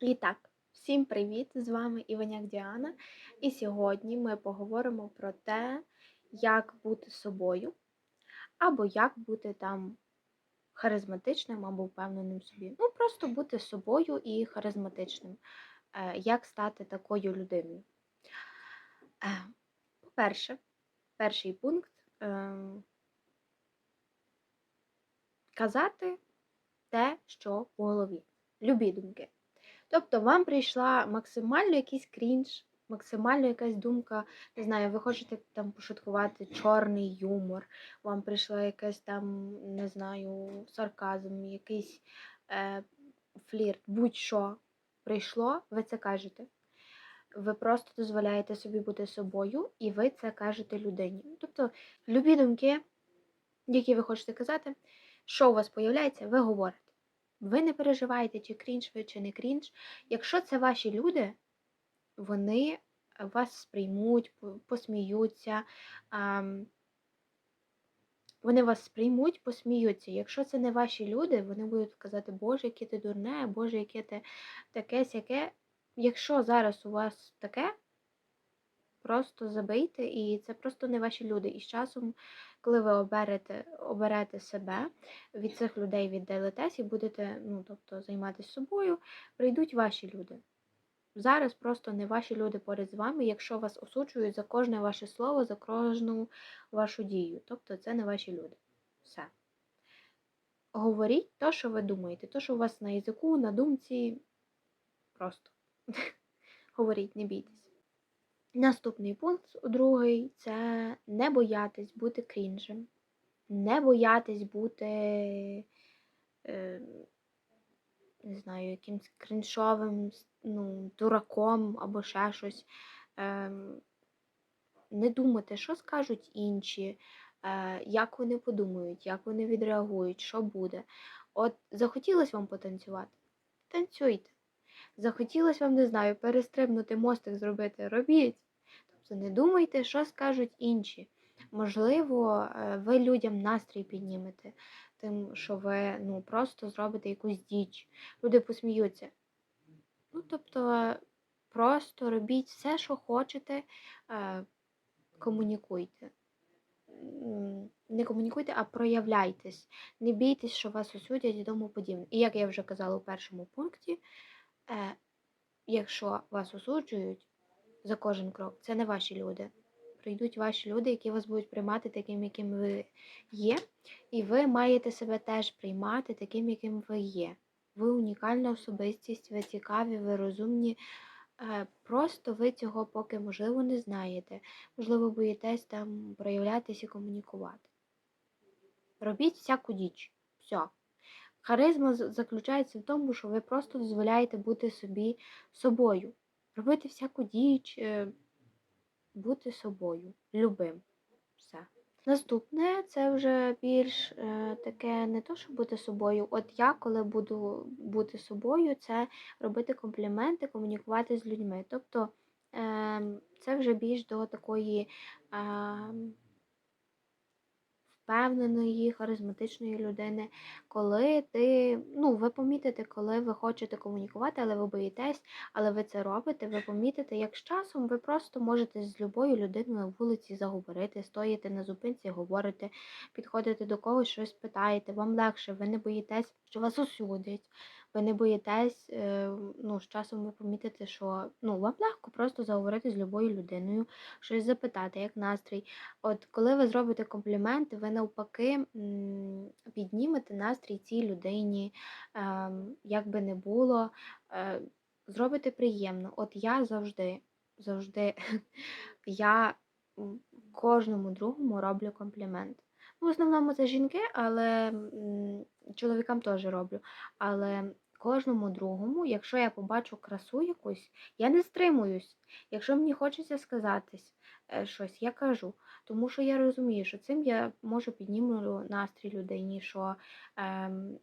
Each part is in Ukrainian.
І так, всім привіт! З вами Іваняк Діана. І сьогодні ми поговоримо про те, як бути собою, або як бути там харизматичним або впевненим собі. Ну, просто бути собою і харизматичним. Е, Як стати такою людиною? Е, По-перше, перший пункт ем, казати те, що в голові. Любі думки. Тобто вам прийшла максимально якийсь крінж, максимально якась думка, не знаю, ви хочете там пошуткувати чорний юмор, вам прийшла якась там, не знаю, сарказм, якийсь е, флірт, будь-що прийшло, ви це кажете. Ви просто дозволяєте собі бути собою, і ви це кажете людині. Тобто, любі думки, які ви хочете казати, що у вас появляється, ви говорите. Ви не переживаєте, чи крінж ви, чи не крінж. Якщо це ваші люди, вони вас сприймуть, посміються. Вони вас сприймуть, посміються. Якщо це не ваші люди, вони будуть казати, Боже, яке ти дурне, Боже, яке ти таке сяке. Якщо зараз у вас таке, просто забийте, і це просто не ваші люди. І з часом, коли ви оберете, оберете себе, від цих людей віддалитесь і будете ну, тобто, займатися собою, прийдуть ваші люди. Зараз просто не ваші люди поряд з вами, якщо вас осуджують за кожне ваше слово, за кожну вашу дію. Тобто це не ваші люди. Все. Говоріть то, що ви думаєте, то, що у вас на язику, на думці. Просто. Говоріть, не бійтесь. Наступний пункт, другий, це не боятись бути крінжем, не боятись бути, е, не знаю, якимсь крінжовим, ну, дураком або ще щось. Е, не думати, що скажуть інші, е, як вони подумають, як вони відреагують, що буде. От захотілося вам потанцювати? Танцюйте. Захотілося вам, не знаю, перестрибнути мостик зробити, робіть. Тобто не думайте, що скажуть інші. Можливо, е, ви людям настрій піднімете, тим, що ви ну, просто зробите якусь діч. Люди посміються. Ну, тобто, просто робіть все, що хочете, е, комунікуйте. Не комунікуйте, а проявляйтесь. Не бійтесь, що вас осудять і тому подібне. І як я вже казала у першому пункті, е, якщо вас осуджують за кожен крок, це не ваші люди. Прийдуть ваші люди, які вас будуть приймати таким, яким ви є, і ви маєте себе теж приймати таким, яким ви є. Ви унікальна особистість, ви цікаві, ви розумні. Е, Просто ви цього поки, можливо, не знаєте. Можливо, боїтесь там проявлятися і комунікувати. Робіть всяку діч. Все. Харизма заключається в тому, що ви просто дозволяєте бути собі собою. Робити всяку діч, е, бути собою, любим. Все. Наступне це вже більш е, таке не то, що бути собою. От я, коли буду бути собою, це робити компліменти, комунікувати з людьми. Тобто е, це вже більш до такої ем, впевненої, харизматичної людини, коли ти, ну, ви помітите, коли ви хочете комунікувати, але ви боїтесь, але ви це робите, ви помітите, як з часом ви просто можете з любою людиною на вулиці заговорити, стоїте на зупинці, говорите, підходите до когось, щось питаєте, вам легше, ви не боїтесь, що вас осудять. Ви не боїтесь, е, ну, з часом ви помітите, що ну, вам легко просто заговорити з любою людиною, щось запитати, як настрій. От коли ви зробите компліменти, ви навпаки піднімете настрій цій людині, ем, як би не було, е, зробите приємно. От я завжди, завжди, я кожному другому роблю комплімент. В основному це жінки, але чоловікам теж роблю. Але кожному другому, якщо я побачу красу якусь, я не стримуюсь. Якщо мені хочеться сказатись е, щось, я кажу. Тому що я розумію, що цим я можу підніму настрій людині, що, ем,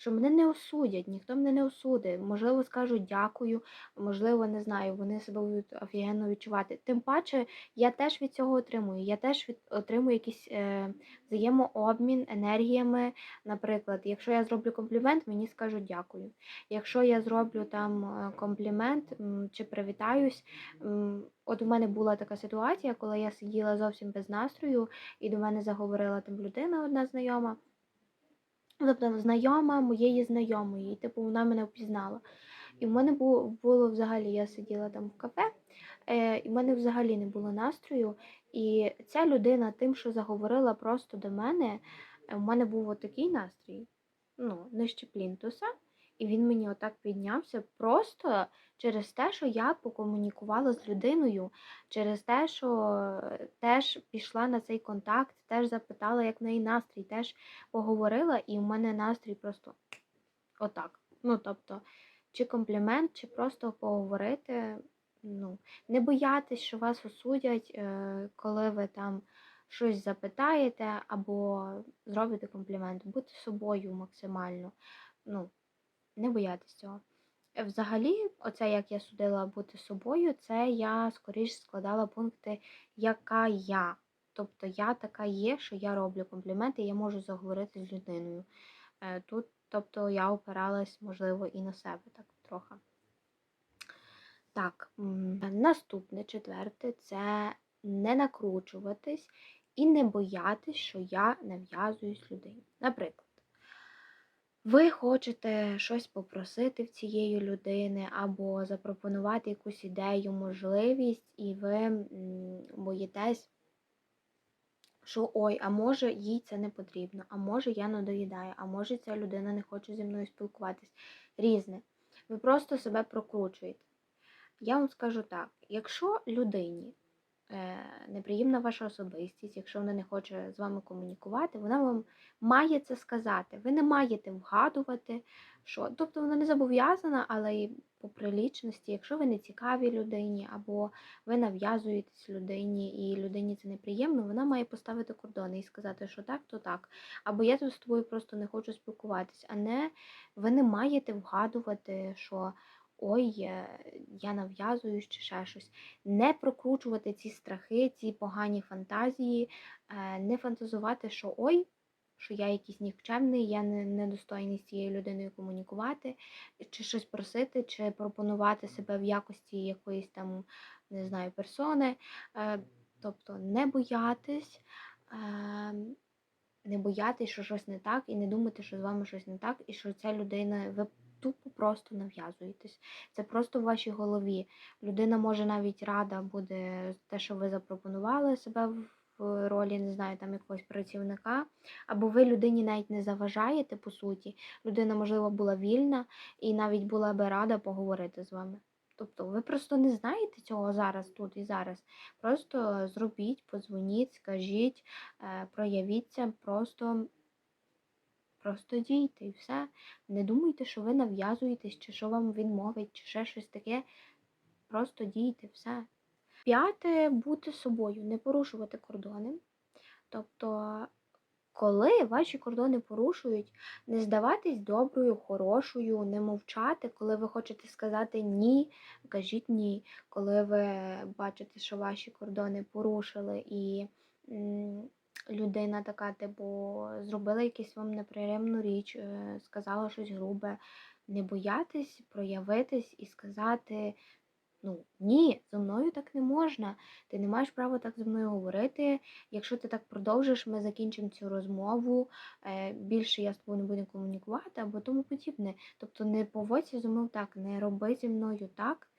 що мене не осудять, ніхто мене не осудить. Можливо, скажуть дякую, можливо, не знаю, вони себе будуть офігенно відчувати. Тим паче, я теж від цього отримую. Я теж від, отримую якийсь е, взаємообмін енергіями. Наприклад, якщо я зроблю комплімент, мені скажуть дякую. Якщо я зроблю там е, комплімент чи привітаюсь, от у мене була така ситуація, коли я сиділа зовсім без настрою, і до мене заговорила там людина, одна знайома. Тобто знайома моєї знайомої, і типу вона мене впізнала. І в мене було, було взагалі, я сиділа там в кафе, е, і в мене взагалі не було настрою. І ця людина тим, що заговорила просто до мене, е, в мене був такий настрій, ну, нижче плінтуса, і він мені отак піднявся просто через те, що я покомунікувала з людиною, через те, що теж пішла на цей контакт, теж запитала, як в неї настрій, теж поговорила, і в мене настрій просто отак. Ну, тобто, чи комплімент, чи просто поговорити. Ну, не боятись, що вас осудять, е, коли ви там щось запитаєте або зробите комплімент. Бути собою максимально. Ну, не боятись цього. Е, Взагалі, оце як я судила бути собою, це я скоріш складала пункти, яка я. Тобто я така є, що я роблю компліменти, я можу заговорити з людиною. Е, Тут, тобто, я опиралась, можливо, і на себе так трохи. Так, наступне четверте це не накручуватись і не боятись, що я нав'язуюсь людині. Наприклад, ви хочете щось попросити в цієї людини або запропонувати якусь ідею, можливість, і ви боїтесь, що ой, а може їй це не потрібно, а може я надоїдаю, а може ця людина не хоче зі мною спілкуватись. Різне. Ви просто себе прокручуєте. Я вам скажу так: якщо людині неприємна ваша особистість, якщо вона не хоче з вами комунікувати, вона вам має це сказати. Ви не маєте вгадувати, що. Тобто вона не зобов'язана, але і по прилічності, якщо ви не цікаві людині, або ви нав'язуєтесь людині, і людині це неприємно, вона має поставити кордони і сказати, що так, то так. Або я тут з тобою просто не хочу спілкуватись, а не ви не маєте вгадувати, що ой, е, я нав'язуюсь чи ще щось. Не прокручувати ці страхи, ці погані фантазії, е, не фантазувати, що ой, що я якийсь нікчемний, я недостойний з цією людиною комунікувати, чи щось просити, чи пропонувати себе в якості якоїсь там, не знаю, персони. Е, Тобто не боятись. е, Не боятись, що щось не так, і не думати, що з вами щось не так, і що ця людина, ви тупо просто нав'язуєтесь. Це просто в вашій голові. Людина може навіть рада буде те, що ви запропонували себе в ролі, не знаю, там якогось працівника, або ви людині навіть не заважаєте, по суті. Людина, можливо, була вільна і навіть була би рада поговорити з вами. Тобто ви просто не знаєте цього зараз, тут і зараз. Просто зробіть, подзвоніть, скажіть, е, проявіться, просто. Просто дійте і все. Не думайте, що ви нав'язуєтесь, чи що вам відмовить, чи ще щось таке. Просто дійте, все. П'яте бути собою, не порушувати кордони. Тобто, коли ваші кордони порушують, не здаватись доброю, хорошою, не мовчати, коли ви хочете сказати ні, кажіть ні. Коли ви бачите, що ваші кордони порушили і людина така, типу, зробила якусь вам неприємну річ, е, сказала щось грубе, не боятись проявитись і сказати. Ну, ні, зі мною так не можна. Ти не маєш права так зі мною говорити. Якщо ти так продовжиш, ми закінчимо цю розмову. е, Більше я з тобою не буду комунікувати або тому подібне. Тобто не поводься зі мною так, не роби зі мною так.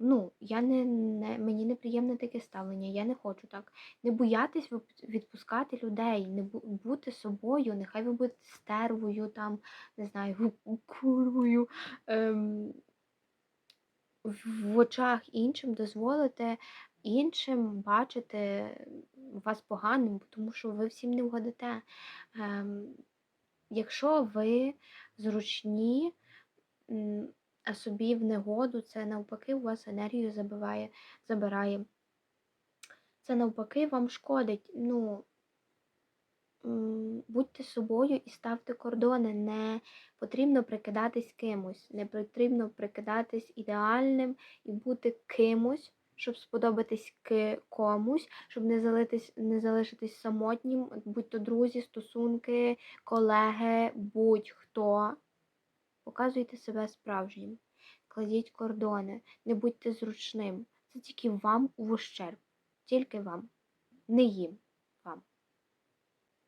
Ну, я не, не мені неприємне таке ставлення, я не хочу так. Не боятись відпускати людей, не бути собою, нехай ви будете стервою, там, не знаю, курвою. Ем, в очах іншим дозволите іншим бачити вас поганим, тому що ви всім не вгодите. Ем, якщо ви зручні, собі в негоду, це навпаки у вас енергію забиває, забирає. Це навпаки вам шкодить. Ну, будьте собою і ставте кордони. Не потрібно прикидатись кимось, не потрібно прикидатись ідеальним і бути кимось, щоб сподобатись комусь, щоб не, залитись, не залишитись самотнім, будь то друзі, стосунки, колеги, будь-хто. Показуйте себе справжнім, кладіть кордони, не будьте зручним. Це тільки вам у ущерб, тільки вам, не їм вам.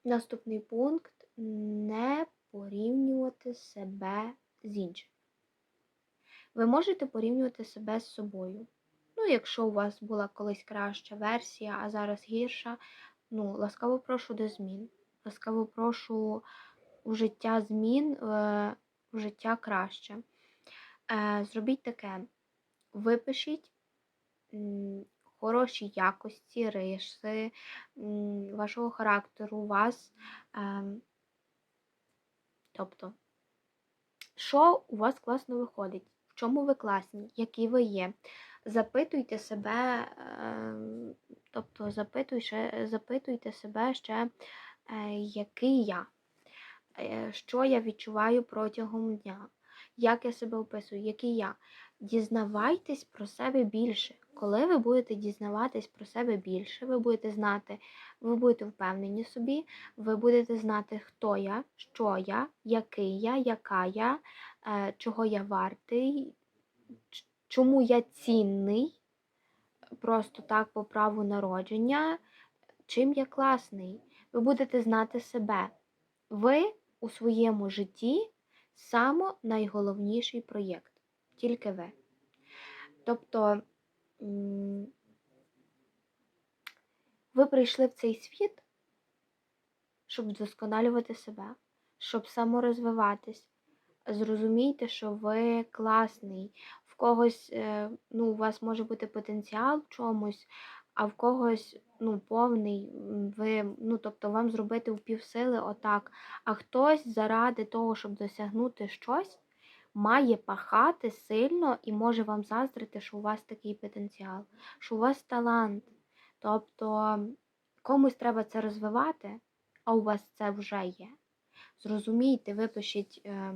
Наступний пункт не порівнювати себе з іншим. Ви можете порівнювати себе з собою. Ну, якщо у вас була колись краща версія, а зараз гірша, ну, ласкаво прошу до змін. Ласкаво прошу у життя змін, е, життя краще. Е, Зробіть таке: випишіть хороші якості, риси вашого характеру, вас. ем, Тобто, що у вас класно виходить, в чому ви класні, які ви є. Запитуйте себе, ем, тобто запитуйте, запитуйте себе ще, е, який я, що я відчуваю протягом дня, як я себе описую, який я. Дізнавайтесь про себе більше. Коли ви будете дізнаватись про себе більше, ви будете знати, ви будете впевнені собі, ви будете знати, хто я, що я, який я, яка я, е, чого я вартий, чому я цінний, просто так по праву народження, чим я класний. Ви будете знати себе. Ви у своєму житті само найголовніший проєкт. Тільки ви. Тобто ви прийшли в цей світ, щоб вдосконалювати себе, щоб саморозвиватись. Зрозумійте, що ви класний. В когось, е, ну, у вас може бути потенціал в чомусь, а в когось ну, повний, ви, ну, тобто вам зробити півсили отак. А хтось заради того, щоб досягнути щось, має пахати сильно і може вам заздрити, що у вас такий потенціал, що у вас талант. Тобто комусь треба це розвивати, а у вас це вже є. Зрозумійте, випишіть е,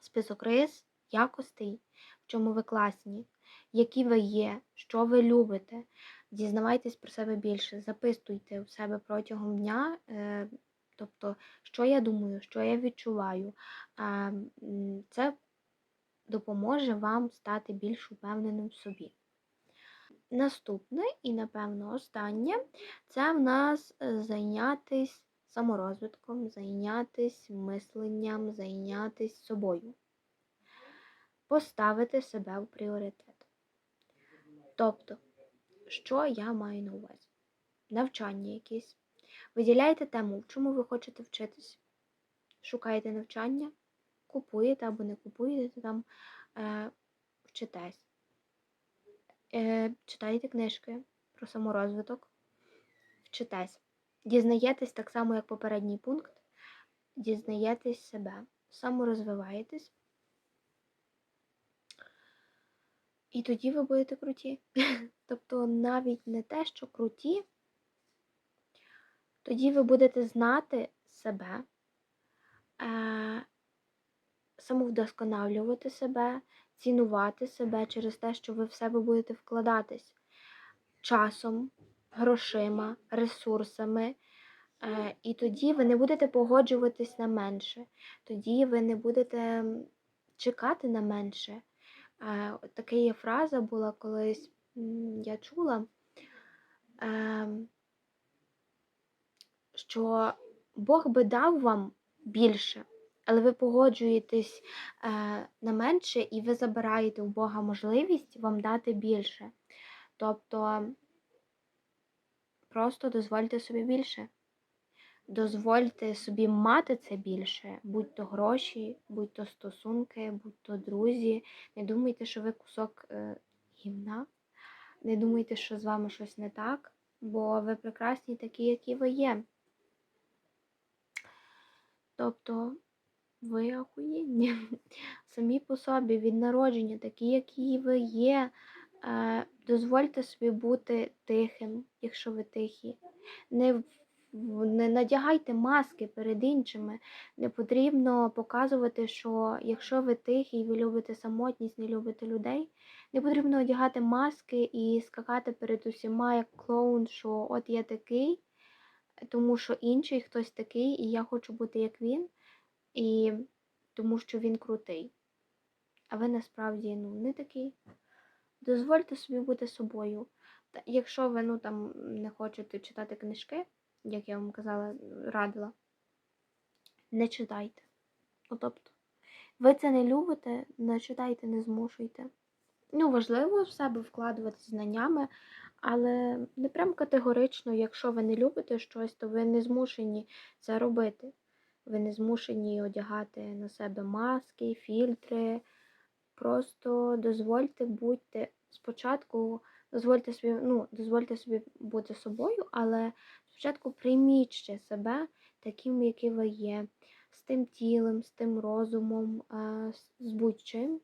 список рис, якостей, в чому ви класні, які ви є, що ви любите. Дізнавайтесь про себе більше, записуйте у себе протягом дня, е, тобто, що я думаю, що я відчуваю. Це допоможе вам стати більш упевненим в собі. Наступне і, напевно, останнє це в нас е, зайнятись саморозвитком, зайнятись мисленням, зайнятись собою, поставити себе в пріоритет. Тобто, що я маю на увазі? Навчання якесь. Виділяйте тему, чому ви хочете вчитись. Шукаєте навчання, купуєте або не купуєте там, е, вчитесь. Е, читаєте книжки про саморозвиток, вчитесь. Дізнаєтесь так само, як попередній пункт, дізнаєтесь себе, саморозвиваєтесь. І тоді ви будете круті. Тобто навіть не те, що круті, тоді ви будете знати себе, е, самовдосконалювати себе, цінувати себе через те, що ви в себе будете вкладатись часом, грошима, ресурсами. Е, І тоді ви не будете погоджуватись на менше, тоді ви не будете чекати на менше. Е, Така є фраза була колись, я чула, ем, що Бог би дав вам більше, але ви погоджуєтесь е, на менше, і ви забираєте у Бога можливість вам дати більше. Тобто просто дозвольте собі більше. Дозвольте собі мати це більше, будь то гроші, будь то стосунки, будь то друзі. Не думайте, що ви кусок е, гівна. Не думайте, що з вами щось не так, бо ви прекрасні такі, які ви є. Тобто ви охуєнні самі по собі від народження, такі, які ви є. Е, дозвольте собі бути тихим, якщо ви тихі. Не не надягайте маски перед іншими. Не потрібно показувати, що якщо ви тихий, ви любите самотність, не любите людей, не потрібно одягати маски і скакати перед усіма як клоун, що от я такий, тому що інший хтось такий, і я хочу бути як він, і тому що він крутий. А ви насправді ну, не такий. Дозвольте собі бути собою. Якщо ви ну, там, не хочете читати книжки, як я вам казала, радила, не читайте. Ну, тобто, ви це не любите, не читайте, не змушуйте. Ну, важливо в себе вкладувати знаннями, але не прям категорично, якщо ви не любите щось, то ви не змушені це робити. Ви не змушені одягати на себе маски, фільтри. Просто дозвольте будьте спочатку, дозвольте собі, ну, дозвольте собі бути собою, але спочатку прийміть ще себе таким, який ви є, з тим тілом, з тим розумом, з- з будь-чим.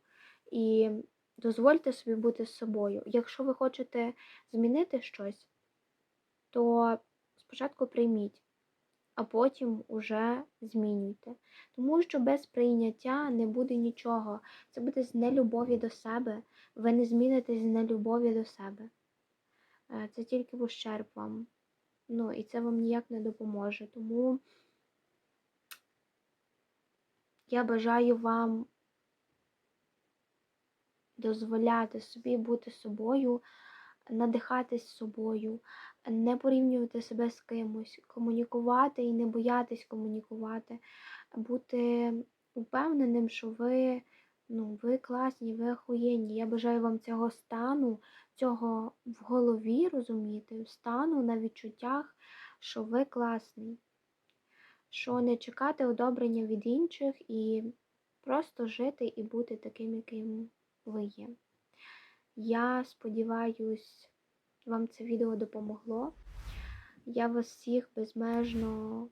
І дозвольте собі бути з собою. Якщо ви хочете змінити щось, то спочатку прийміть, а потім уже змінюйте. Тому що без прийняття не буде нічого. Це буде з нелюбові до себе. Ви не змінитесь з нелюбові до себе. Е, Це тільки в ущерб вам. Ну, і це вам ніяк не допоможе. Тому я бажаю вам дозволяти собі бути собою, надихатись собою, не порівнювати себе з кимось, комунікувати і не боятись комунікувати, бути упевненим, що ви, ну, ви класні, ви охуєнні. Я бажаю вам цього стану, цього в голові, розумієте, стану на відчуттях, що ви класний, що не чекати одобрення від інших і просто жити і бути таким, яким ви є. Я сподіваюсь, вам це відео допомогло. Я вас всіх безмежно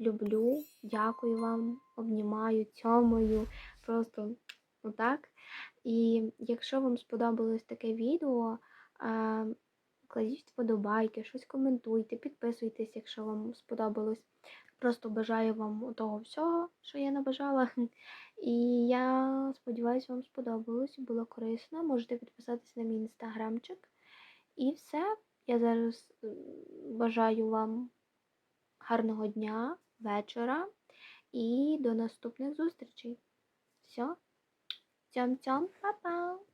люблю. Дякую вам, обнімаю, цьомою. Просто отак. І якщо вам сподобалось таке відео, кладіть вподобайки, щось коментуйте, підписуйтесь, якщо вам сподобалось. Просто бажаю вам того всього, що я набажала. І я сподіваюся, вам сподобалось, було корисно. Можете підписатись на мій інстаграмчик. І все. Я зараз бажаю вам гарного дня, вечора і до наступних зустрічей. 行，啾咪啾咪，拜拜。